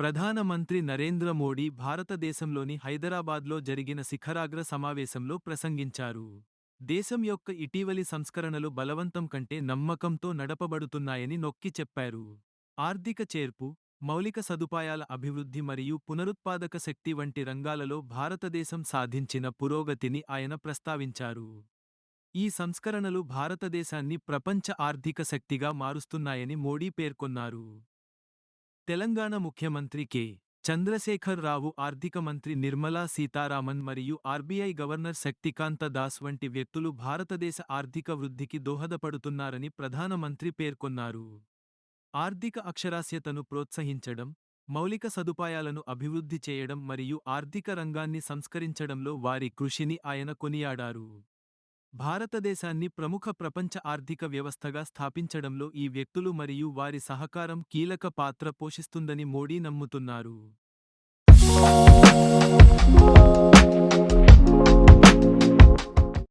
ప్రధానమంత్రి నరేంద్ర మోడీ భారతదేశంలోని హైదరాబాద్లో జరిగిన శిఖరాగ్ర సమావేశంలో ప్రసంగించారు. దేశం యొక్క ఇటీవలి సంస్కరణలు బలవంతం కంటే నమ్మకంతో నడపబడుతున్నాయని నొక్కి చెప్పారు. ఆర్థిక చేర్పు మౌలిక సదుపాయాల అభివృద్ధి మరియు పునరుత్పాదక శక్తి వంటి రంగాలలో భారతదేశం సాధించిన పురోగతిని ఆయన ప్రస్తావించారు. ఈ సంస్కరణలు భారతదేశాన్ని ప్రపంచ ఆర్థిక శక్తిగా మారుస్తున్నాయని మోడీ పేర్కొన్నారు. తెలంగాణ ముఖ్యమంత్రి కె. చంద్రశేఖర్ రావు ఆర్థిక మంత్రి నిర్మలా సీతారామన్ మరియు ఆర్బీఐ గవర్నర్ శక్తికాంత దాస్ వంటి వ్యక్తులు భారతదేశ ఆర్థిక వృద్ధికి దోహదపడుతున్నారని ప్రధానమంత్రి పేర్కొన్నారు. ఆర్థిక అక్షరాస్యతను ప్రోత్సహించడం మౌలిక సదుపాయాలను అభివృద్ధి చేయడం మరియు ఆర్థిక రంగాన్ని సంస్కరించడంలో వారి కృషిని ఆయన కొనియాడారు. భారతదేశాన్ని ప్రముఖ ప్రపంచ ఆర్థిక వ్యవస్థగా స్థాపించడంలో ఈ వ్యక్తులు మరియు వారి సహకారం కీలక పాత్ర పోషిస్తుందని మోడీ నమ్ముతున్నారు.